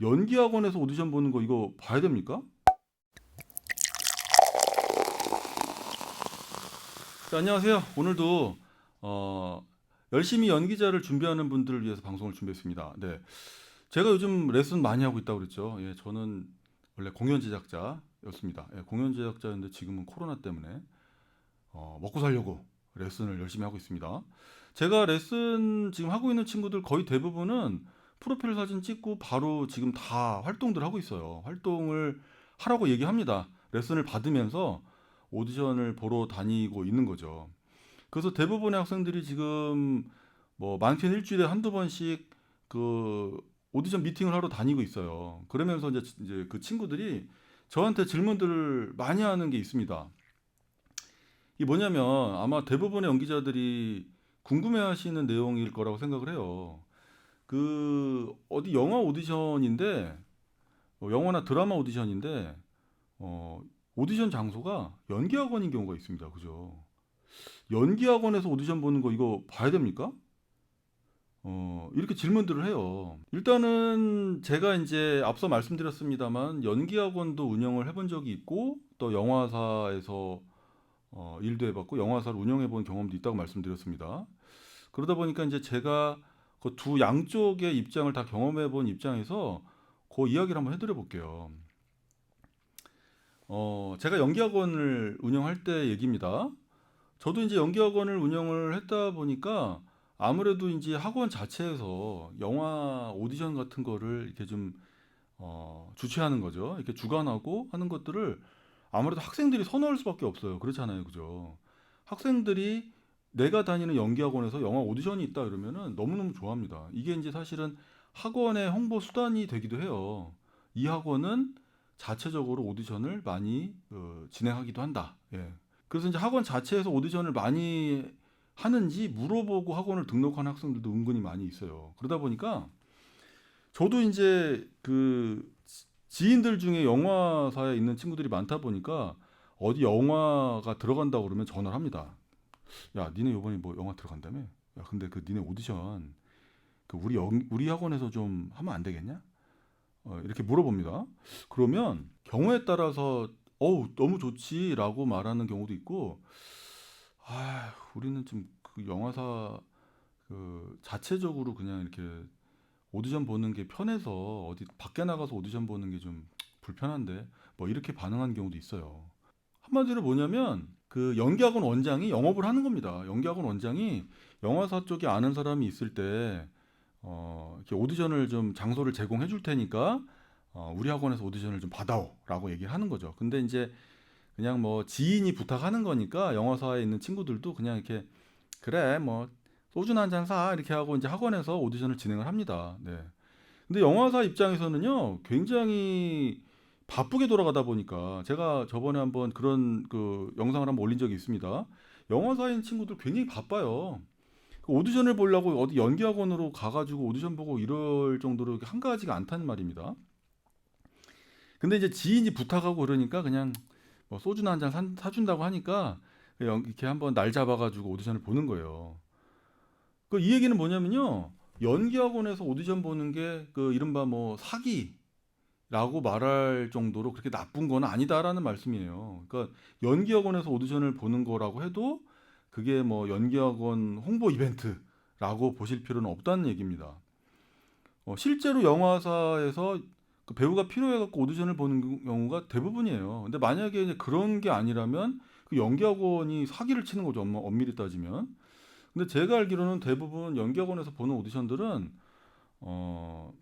연기 학원에서 오디션 보는 거 이거 봐야 됩니까? 자, 안녕하세요. 오늘도 어, 열심히 연기자를 준비하는 분들을 위해서 방송을 준비했습니다. 네. 제가 요즘 레슨 많이 하고 있다고 그랬죠. 예, 저는 원래 공연 제작자였습니다. 예, 공연 제작자였는데 지금은 코로나 때문에 어, 먹고 살려고 레슨을 열심히 하고 있습니다. 제가 레슨 지금 하고 있는 친구들 거의 대부분은 프로필 사진 찍고 바로 지금 다 활동들 하고 있어요. 활동을 하라고 얘기합니다. 레슨을 받으면서 오디션을 보러 다니고 있는 거죠. 그래서 대부분의 학생들이 지금 뭐 많게는 일주일에 한두 번씩 그 오디션 미팅을 하러 다니고 있어요. 그러면서 이제, 이제 그 친구들이 저한테 질문들을 많이 하는 게 있습니다. 이게 뭐냐면 아마 대부분의 연기자들이 궁금해 하시는 내용일 거라고 생각을 해요. 그 어디 영화 오디션인데 어, 영화나 드라마 오디션인데 어, 오디션 장소가 연기학원인 경우가 있습니다. 그죠? 연기학원에서 오디션 보는 거 이거 봐야 됩니까? 어, 이렇게 질문들을 해요. 일단은 제가 이제 앞서 말씀드렸습니다만 연기학원도 운영을 해본 적이 있고 또 영화사에서 어, 일도 해봤고 영화사를 운영해본 경험도 있다고 말씀드렸습니다. 그러다 보니까 이제 제가 그 두 양쪽의 입장을 다 경험해 본 입장에서 그 이야기를 한번 해드려 볼게요. 어, 제가 연기학원을 운영할 때 얘기입니다. 저도 이제 연기학원을 운영을 했다 보니까 아무래도 이제 학원 자체에서 영화 오디션 같은 거를 이렇게 좀 어, 주최하는 거죠. 이렇게 주관하고 하는 것들을 아무래도 학생들이 선호할 수밖에 없어요. 그렇잖아요. 그죠? 학생들이 내가 다니는 연기학원에서 영화 오디션이 있다 그러면은 너무너무 좋아합니다. 이게 이제 사실은 학원의 홍보 수단이 되기도 해요. 이 학원은 자체적으로 오디션을 많이 어, 진행하기도 한다. 예. 그래서 이제 학원 자체에서 오디션을 많이 하는지 물어보고 학원을 등록한 학생들도 은근히 많이 있어요. 그러다 보니까 저도 이제 그 지인들 중에 영화사에 있는 친구들이 많다 보니까 어디 영화가 들어간다고 그러면 전화를 합니다. 야, 니네 요번에 뭐 영화 들어간다며? 야, 근데 그 니네 오디션 그 우리 영, 우리 학원에서 좀 하면 안 되겠냐? 어, 이렇게 물어봅니다. 그러면 경우에 따라서 어우 너무 좋지라고 말하는 경우도 있고 아 우리는 좀 그 영화사 그 자체적으로 그냥 이렇게 오디션 보는 게 편해서 어디 밖에 나가서 오디션 보는 게 좀 불편한데 뭐 이렇게 반응한 경우도 있어요. 한마디로 뭐냐면 그 연기학원 원장이 영업을 하는 겁니다. 연기학원 원장이 영화사 쪽에 아는 사람이 있을 때 어, 이렇게 오디션을 좀 장소를 제공해 줄 테니까 어, 우리 학원에서 오디션을 좀 받아오라고 얘기를 하는 거죠. 근데 이제 그냥 뭐 지인이 부탁하는 거니까 영화사에 있는 친구들도 그냥 이렇게 그래 뭐 소주나 한 잔 사 이렇게 하고 이제 학원에서 오디션을 진행을 합니다. 네. 근데 영화사 입장에서는요 굉장히 바쁘게 돌아가다 보니까 제가 저번에 한번 그런 그 영상을 한번 올린 적이 있습니다. 영화사인 친구들 굉장히 바빠요. 그 오디션을 보려고 어디 연기학원으로 가가지고 오디션 보고 이럴 정도로 한가하지가 않다는 말입니다. 근데 이제 지인이 부탁하고 그러니까 그냥 뭐 소주나 한 잔 사준다고 하니까 그냥 이렇게 한번 날 잡아가지고 오디션을 보는 거예요. 그 이 얘기는 뭐냐면요. 연기학원에서 오디션 보는 게 그 이른바 뭐 사기 라고 말할 정도로 그렇게 나쁜 건 아니다라는 말씀이에요. 그러니까 연기학원에서 오디션을 보는 거라고 해도 그게 뭐 연기학원 홍보 이벤트라고 보실 필요는 없다는 얘기입니다. 어, 실제로 영화사에서 그 배우가 필요해갖고 오디션을 보는 경우가 대부분이에요. 근데 만약에 이제 그런 게 아니라면 그 연기학원이 사기를 치는 거죠. 엄- 엄밀히 따지면. 근데 제가 알기로는 대부분 연기학원에서 보는 오디션들은 어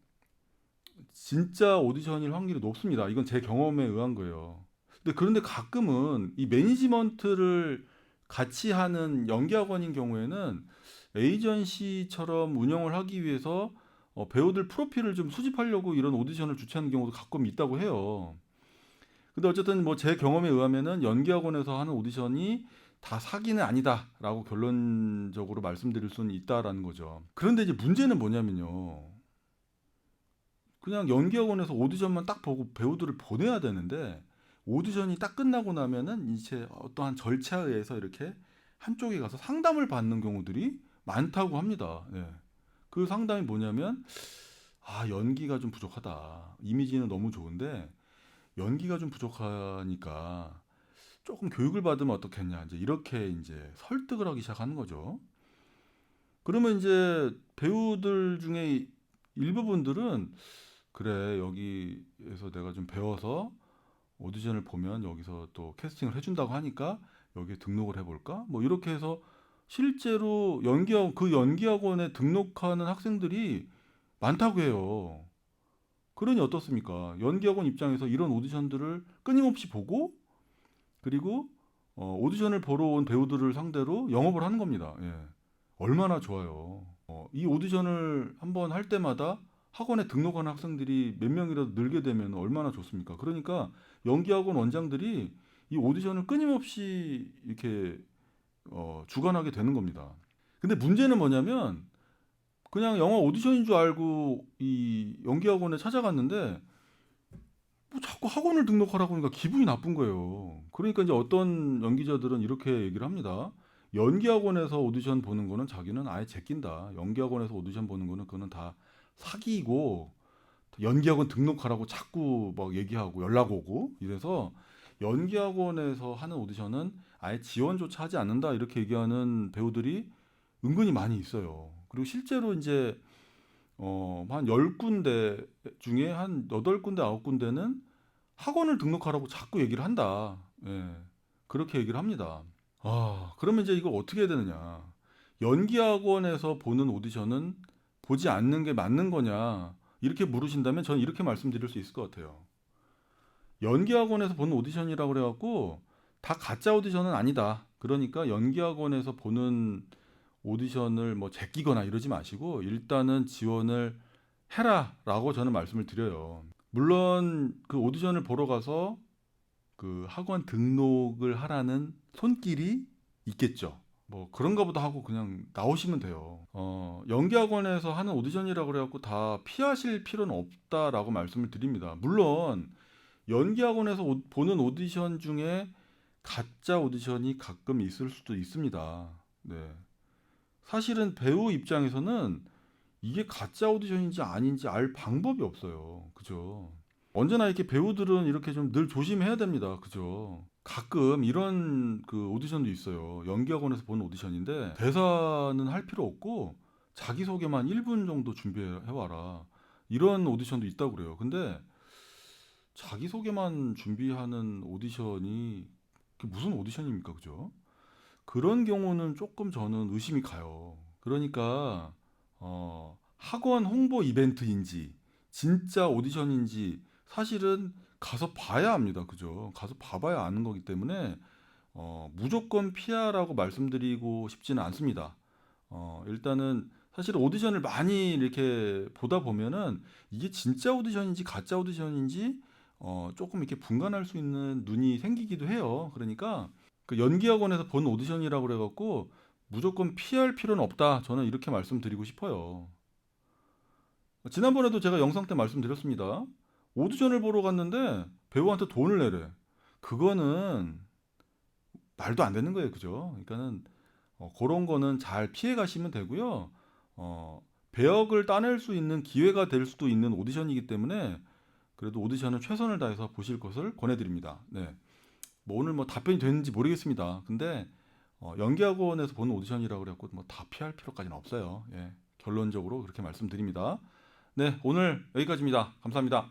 진짜 오디션일 확률이 높습니다. 이건 제 경험에 의한 거예요. 근데 그런데 가끔은 이 매니지먼트를 같이 하는 연기학원인 경우에는 에이전시처럼 운영을 하기 위해서 어, 배우들 프로필을 좀 수집하려고 이런 오디션을 주최하는 경우도 가끔 있다고 해요. 근데 어쨌든 뭐 제 경험에 의하면은 연기학원에서 하는 오디션이 다 사기는 아니다라고 결론적으로 말씀드릴 수는 있다라는 거죠. 그런데 이제 문제는 뭐냐면요. 그냥 연기학원에서 오디션만 딱 보고 배우들을 보내야 되는데 오디션이 딱 끝나고 나면은 이제 어떠한 절차에 의해서 이렇게 한쪽에 가서 상담을 받는 경우들이 많다고 합니다. 네. 그 상담이 뭐냐면 아, 연기가 좀 부족하다. 이미지는 너무 좋은데 연기가 좀 부족하니까 조금 교육을 받으면 어떻겠냐. 이제 이렇게 이제 설득을 하기 시작하는 거죠. 그러면 이제 배우들 중에 일부분들은 그래 여기에서 내가 좀 배워서 오디션을 보면 여기서 또 캐스팅을 해준다고 하니까 여기에 등록을 해볼까? 뭐 이렇게 해서 실제로 연기학 그 연기학원에 등록하는 학생들이 많다고 해요. 그러니 어떻습니까? 연기학원 입장에서 이런 오디션들을 끊임없이 보고 그리고 어, 오디션을 보러 온 배우들을 상대로 영업을 하는 겁니다. 예. 얼마나 좋아요. 어, 이 오디션을 한번 할 때마다 학원에 등록하는 학생들이 몇 명이라도 늘게 되면 얼마나 좋습니까? 그러니까 연기학원 원장들이 이 오디션을 끊임없이 이렇게 어, 주관하게 되는 겁니다. 근데 문제는 뭐냐면 그냥 영화 오디션인 줄 알고 이 연기학원에 찾아갔는데 뭐 자꾸 학원을 등록하라고 하니까 기분이 나쁜 거예요. 그러니까 이제 어떤 연기자들은 이렇게 얘기를 합니다. 연기학원에서 오디션 보는 거는 자기는 아예 제낀다. 연기학원에서 오디션 보는 거는 그거는 다 사기이고 연기학원 등록하라고 자꾸 막 얘기하고 연락 오고 이래서 연기학원에서 하는 오디션은 아예 지원조차 하지 않는다 이렇게 얘기하는 배우들이 은근히 많이 있어요. 그리고 실제로 이제 어, 한 10군데 중에 한 8군데, 9군데는 학원을 등록하라고 자꾸 얘기를 한다. 예. 그렇게 얘기를 합니다. 아, 그러면 이제 이걸 어떻게 해야 되느냐. 연기학원에서 보는 오디션은 보지 않는 게 맞는 거냐. 이렇게 물으신다면 저는 이렇게 말씀드릴 수 있을 것 같아요. 연기학원에서 보는 오디션이라고 그래갖고 다 가짜 오디션은 아니다. 그러니까 연기학원에서 보는 오디션을 뭐 제끼거나 이러지 마시고 일단은 지원을 해라라고 저는 말씀을 드려요. 물론 그 오디션을 보러 가서 그 학원 등록을 하라는 손길이 있겠죠. 뭐 그런가 보다 하고 그냥 나오시면 돼요. 어, 연기학원에서 하는 오디션이라고 그래갖고 다 피하실 필요는 없다라고 말씀을 드립니다. 물론 연기학원에서 오- 보는 오디션 중에 가짜 오디션이 가끔 있을 수도 있습니다. 네. 사실은 배우 입장에서는 이게 가짜 오디션인지 아닌지 알 방법이 없어요. 그죠? 언제나 이렇게 배우들은 이렇게 좀 늘 조심해야 됩니다. 그죠? 가끔 이런 그 오디션도 있어요. 연기학원에서 보는 오디션인데 대사는 할 필요 없고 자기소개만 1분 정도 준비해 와라. 이런 오디션도 있다고 그래요. 근데 자기소개만 준비하는 오디션이 무슨 오디션입니까? 그죠? 그런 경우는 조금 저는 의심이 가요. 그러니까 어, 학원 홍보 이벤트인지 진짜 오디션인지 사실은 가서 봐야 합니다. 그죠? 가서 봐봐야 아는 거기 때문에 어, 무조건 피하라고 말씀드리고 싶지는 않습니다. 어, 일단은 사실 오디션을 많이 이렇게 보다 보면은 이게 진짜 오디션인지 가짜 오디션인지 어, 조금 이렇게 분간할 수 있는 눈이 생기기도 해요. 그러니까 그 연기학원에서 본 오디션이라고 그래갖고 무조건 피할 필요는 없다. 저는 이렇게 말씀드리고 싶어요. 지난번에도 제가 영상 때 말씀드렸습니다. 오디션을 보러 갔는데 배우한테 돈을 내래. 그거는 말도 안 되는 거예요. 그죠? 그러니까는 어, 그런 거는 잘 피해 가시면 되고요. 어, 배역을 따낼 수 있는 기회가 될 수도 있는 오디션이기 때문에 그래도 오디션은 최선을 다해서 보실 것을 권해드립니다. 네. 뭐 오늘 뭐 답변이 됐는지 모르겠습니다. 근데 어, 연기학원에서 보는 오디션이라고 그래갖고 뭐 다 피할 필요까지는 없어요. 예, 결론적으로 그렇게 말씀드립니다. 네, 오늘 여기까지입니다. 감사합니다.